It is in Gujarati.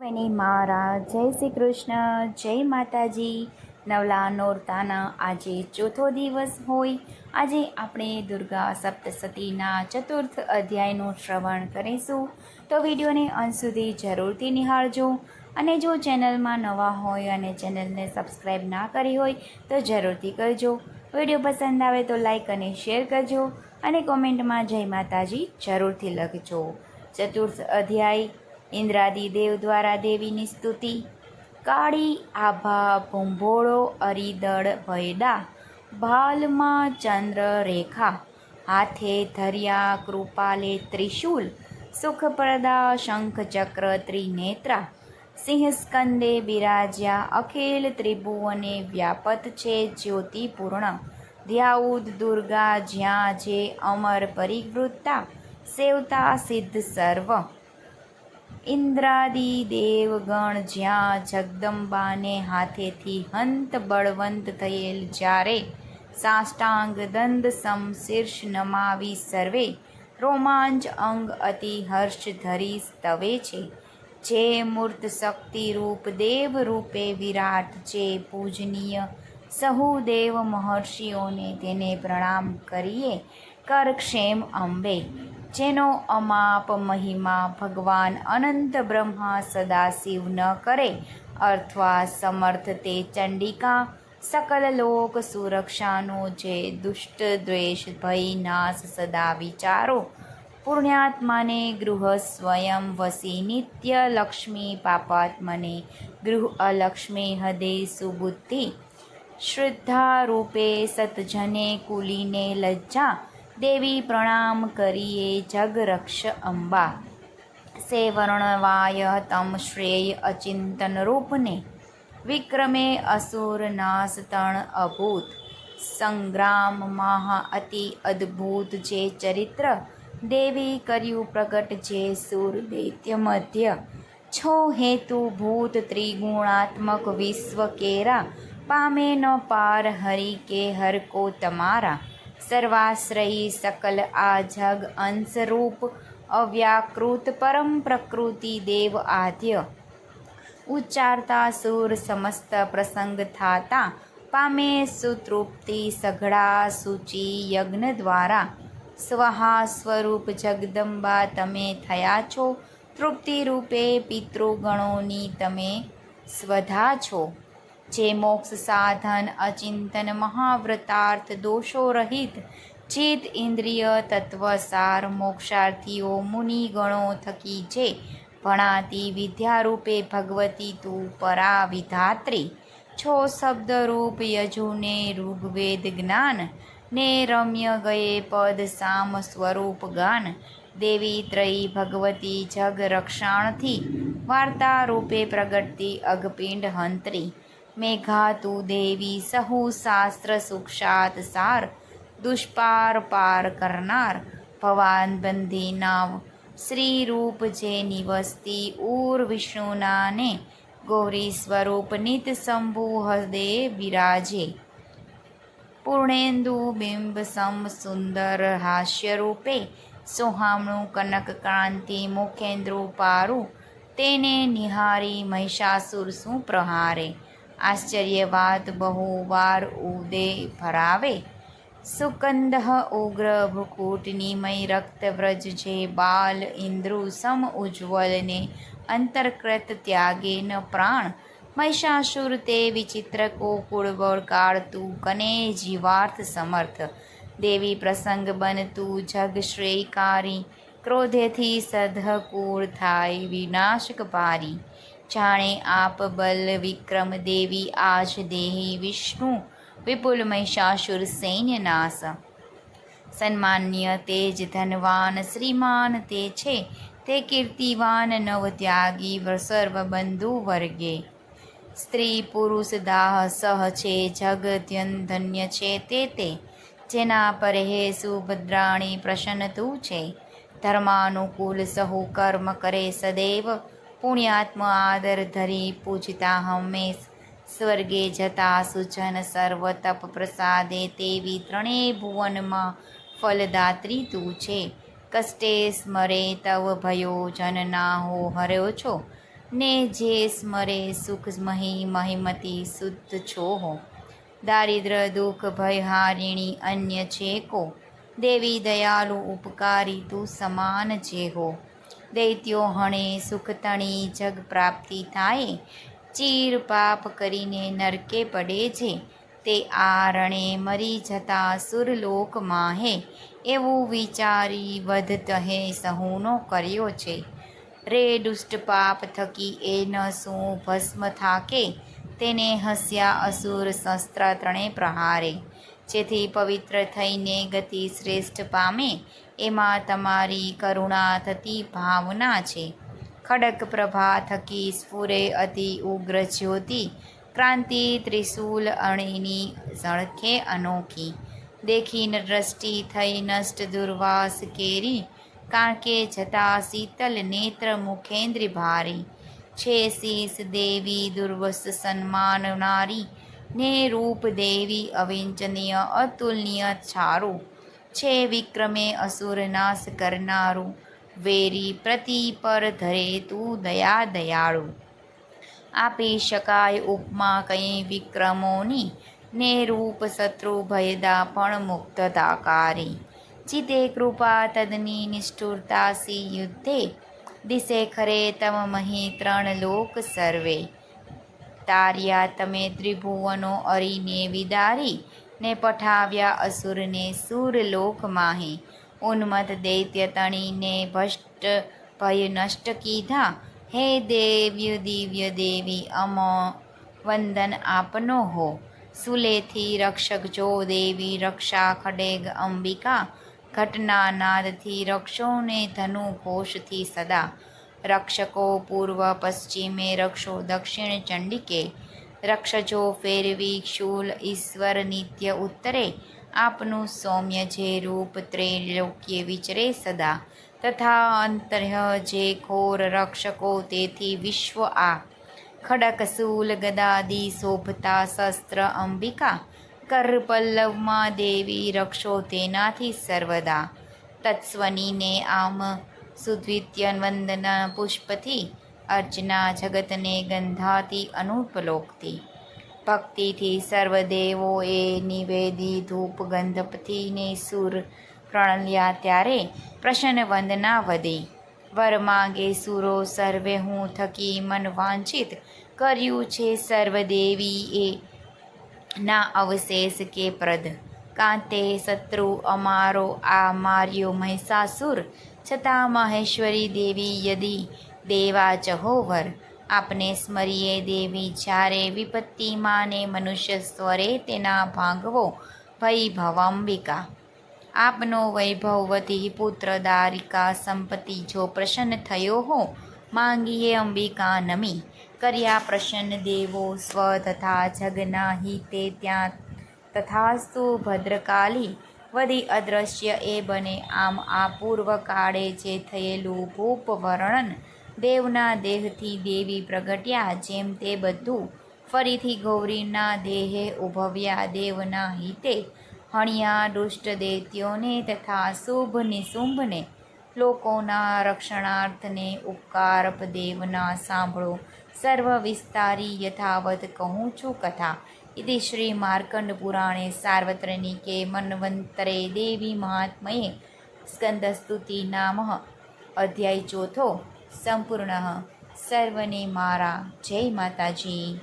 વની મારા જય શ્રી કૃષ્ણ. જય માતાજી. નવલા નોરતાના આજે ચોથો દિવસ હોય. આજે આપણે દુર્ગા સપ્તસતીના ચતુર્થ અધ્યાયનું શ્રવણ કરીશું. તો વિડીયોને અંત સુધી જરૂરથી નિહાળજો. અને જો ચેનલમાં નવા હોય અને ચેનલને સબસ્ક્રાઈબ ના કરી હોય, તો જરૂરથી કરજો. વીડિયો પસંદ આવે તો લાઈક અને શેર કરજો. અને કોમેન્ટમાં જય માતાજી જરૂરથી લખજો. ચતુર્થ અધ્યાય ઇન્દ્રાદી દેવ દ્વારા દેવીની સ્તુતિ. કાળી આભા, ભૂંભોળો, અરીદળ ભયડા ભાલમાં ચંદ્ર રેખા, હાથે ધર્યા કૃપાલે ત્રિશૂલ, સુખપ્રદા શંખ ચક્ર ત્રિનેત્રા, સિંહસ્કંદે બિરાજ્યા અખિલ ત્રિભુવને વ્યાપત છે જ્યોતિપૂર્ણ. ધ્યાઉદ દુર્ગા જ્યાં જે અમર પરિવૃત્તા, સેવતા સિદ્ધ સર્વ. ઇન્દ્રાદિ દેવગણ જ્યાં જગદંબાને હાથેથી હંત બળવંત થયેલ જ્યારે સાષ્ટાંગ દંડ સમ શીર્ષ નમાવી સર્વે, રોમાંચ અંગ અતિ હર્ષ ધરી સ્તવે છે. જે મૂર્ત શક્તિરૂપ દેવ રૂપે વિરાટ, જે પૂજનીય સહુ દેવ મહર્ષિઓને તેને પ્રણામ કરીએ, કરક્ષેમ અંબે. જેનો અમાપ, મહિમા ભગવાન અનંત બ્રહ્મા સદાશિવ ન કરે. અથવા સમર્થ તે ચંડિકા, સકલ લોક સુરક્ષાનો જે દુષ્ટ દ્વેષ, ભય, નાશ સદા વિચારો. પુણ્યાત્માને ગૃહ સ્વયં વસી નિત્ય લક્ષ્મી પાપાત્મને ગૃહ અલક્ષ્મી હદે સુબુદ્ધિ. શ્રદ્ધા રૂપે સતજને કુલીને લજ્જા. દેવી પ્રણામ કરીએ જગરક્ષ અંબા. સેવર્ણવાય તમ શ્રેય અચિંતન રૂપને. વિક્રમે અસુર નાશ તણ અભૂત. સંગ્રામ મહા અતિ અદ્ભુત જે ચરિત્ર. દેવી કર્યું પ્રગટ જે સુર દૈત્ય મધ્ય. છો હેતુ ભૂત ત્રિગુણાત્મક વિશ્વ કેરા. પામે ન પાર હરિ કે હર કો તમારા. સર્વાશ્રયી સકલ આ જગ અંશરૂપ અવ્યાકૃત પરમ પ્રકૃતિ દેવ આદ્ય ઉચ્ચારતા સુર સમસ્ત પ્રસંગ થાતા પામે સુતૃપ્તિ સઘળા સૂચિ યજ્ઞ દ્વારા સ્વહા સ્વરૂપ જગદંબા તમે થયા છો તૃપ્તિ રૂપે પિતૃગણોની તમે સ્વધા છો જે મોક્ષ સાધન, અચિંતન, મહાવ્રતાર્થ, દોષો રહિત, ચિત ઇન્દ્રિય, તત્વસાર, મોક્ષાર્થીઓ, મુનિગણો થકી જે ભણાતી વિદ્યારૂપે ભગવતી તું પરા વિધાત્રી છો શબ્દરૂપ યજુને ઋગ્વેદ જ્ઞાન, ને રમ્ય ગયે પદ સામ સ્વરૂપ ગાન. દેવી ત્રયી ભગવતી જગ રક્ષાણથી, વાર્તા રૂપે પ્રગટતી અગપિંડ હંત્રી. મેઘાતુ દેવી સહુ શાસ્ત્ર સુક્ષાત સાર દુષ્પાર પાર કરનાર ભવાન બંધી નામ શ્રી રૂપ જે નિવસતી ઉર વિષ્ણુનાને ગૌરી સ્વરૂપ નિત શંભુ હૃદય બિરાજે પૂર્ણેન્દુ બિંબ સમ સુંદર હાસ્ય રૂપે સોહામણું કનક ક્રાંતિ મુખેન્દ્રુ પારું તેને નિહારી મહિષાસુર શું પ્રહારે આશ્ચર્યવાદ બહુવાર ઉદે ભરાવે. સુકંદ ઉગ્ર ભૂકૂટનીમય રક્તવ્રજ જે બાલ ઇન્દ્રુ સમ ઉજ્જવલને અંતર્કૃત ત્યાગે ન પ્રાણ. મહિષાસુર તે વિચિત્ર કોકુળ કાળતું કને જીવાર્થ સમર્થ. દેવી પ્રસંગ બનતું જગ શ્રેયકારી. ક્રોધેથી સધકૂળ થાય વિનાશક પારી. જાણે આપ બલ વિક્રમ દેવી આજ દેહી વિષ્ણુ વિપુલ મહિષાસુર સૈન્યનાશ સન્માન્ય તેજ ધનવાન શ્રીમાન તે છે, તે કીર્તિવાન નવ ત્યાગી સર્વબંધુ વર્ગે. સ્ત્રી પુરુષ દાહ સહ છે જગત્યન ધન્ય છે તે તે, જેના પર સુભદ્રાણી પ્રસન્ન તું છે. ધર્માનુકૂળ સહુ કર્મ કરે સદૈવ પુણ્યાત્મ આદર ધરી પૂજતા હંમેશ સ્વર્ગે જતા સુજન સર્વ તપ પ્રસાદે તેવી ત્રણેય ભુવનમાં ફલદાત્રી તું છે કષ્ટે સ્મરે તવ ભયો જન ના હો હર્યો છો ને જે સ્મરે સુખ મહી મહિમતી શુદ્ધ છોહો દારિદ્ર દુઃખ ભયહારિણી અન્ય છે કો દેવી દયાલુ ઉપકારી તું સમાન જે હો દૈત્યો હણે સુખ જગ પ્રાપ્તિ થાય. ચીર પાપ કરીને નરકે પડે છે. તે આ રણે મરી જતા સુરલોક માહે એવું વિચારી વધ તહે સહુનો કર્યો છે. રે દુષ્ટ પાપ થકી એ ન શું ભસ્મ થાકે? તેને હસ્યા અસુર શસ્ત્ર ત્રણે પ્રહારે. જેથી પવિત્ર થઈને ગતિ શ્રેષ્ઠ પામે. એમાં તમારી કરુણા થતી ભાવના છે. ખડક પ્રભા થકી સ્ફુરે અતિ ઉગ્ર જ્યોતિ. ક્રાંતિ ત્રિશૂલ અણીની ઝળખે અનોખી. દેખીને દ્રષ્ટિ થઈ નષ્ટ દુર્વાસ કેરી. કારણ કે જતા શીતલ નેત્ર મુખેન્દ્રી ભારી. છે શીસ દેવી દુર્વસ સન્માનનારી ને રૂપ દેવી અવિંચનીય અતુલનીય છારું. છે વિક્રમે અસુર નાશ કરનારું. વેરી પ્રતિ પર ધરે તું દયા દયાળુ. આપી શકાય ઉપમા કંઈ વિક્રમોની. ને રૂપ શત્રુ ભયદા પણ મુક્તતાકારી. જીતે કૃપા તદની નિષ્ઠુરતા સી યુદ્ધે. દિશે ખરે તમ મહી ત્રણ લોક સર્વે. તાર્યા તમે ત્રિભુવનો અરીને વિદારી. ને પઠાવ્યા અસુરને સુરલોક માહે ઉન્મત દૈત્ય તણીને ભષ્ટ ભય નષ્ટ કીધા, હે દેવ્ય દિવ્ય દેવી, અમ વંદન આપનો હો. સુલેથી રક્ષક જો દેવી રક્ષા ખડેગ અંબિકા, ઘટના નાદથી રક્ષોને ધનુ ઘોષથી સદા. રક્ષકો પૂર્વ પશ્ચિમે રક્ષો દક્ષિણ ચંડિકે રક્ષજો ફેરવી શૂલ ઈશ્વર નિત્ય ઉત્તરે. આપનું સૌમ્ય જે રૂપ ત્રૈલોક્ય વિચરે સદા. તથા અંતર્ય જે ઘોર રક્ષકો તેથી વિશ્વ આ. ખડક શૂલ ગદાદી, શોભતા, શસ્ત્ર, અંબિકા. કર પલ્લવમાં દેવી રક્ષો તેનાથી સર્વદા. તત્સ્વનીને આમ સુદ્વિત્ય વંદના પુષ્પથી અર્ચના જગતને ગંધાતી અનુપલોકતી. ભક્તિથી સર્વદેવોએ નિવેદી ધૂપ ગંધપતિને સુર પ્રણલ્યા ત્યારે પ્રસન્ન વંદના વધી. વર માંગે સુરો, સર્વે હું થકી મન વાંછિત કર્યું છે સર્વદેવી એ ના અવશેષ કે પ્રદ. કાંતે શત્રુ અમારો આ માર્યો મહિષાસુર છતાં મહેશ્વરી દેવી યદી દેવા ચહોવર આપને સ્મરીએ દેવી જ્યારે વિપત્તિમાં ને મનુષ્ય સ્વરે તેના ભાંગવો વૈભવાંબિકા આપનો વૈભવવતી પુત્ર દારિકા સંપત્તિ જો પ્રસન્ન થયો હો માંગીએ અંબિકા નમી કર્યા પ્રસન્ન દેવો સ્વ તથા જગના હિતે ત્યાં તથાસ્તુ ભદ્રકાલી વધી અદ્રશ્ય એ બને. આમ આ પૂર્વ કાળે જે થયેલું ભૂપ વર્ણન દેવના દેહથી દેવી પ્રગટ્યા, જેમ તે બધું ફરીથી ગૌરીના દેહે ઉભવ્યા દેવના હિતે હણિયા દુષ્ટ દૈત્યોને તથા શુભ નિશુંભને લોકોના રક્ષણાર્થને ઉપકારપ દેવના સાંભળો. સર્વ વિસ્તારી યથાવત કહું છું કથા. ઇતિ શ્રી માર્કંડ પુરાણે સાર્વત્રનિકે મન્વંતરે દેવી મહાત્મયે સ્કંદસ્તુતિ નામ અધ્યાય ચોથો. સંપૂર્ણ. સર્વને મારા. જય માતાજી.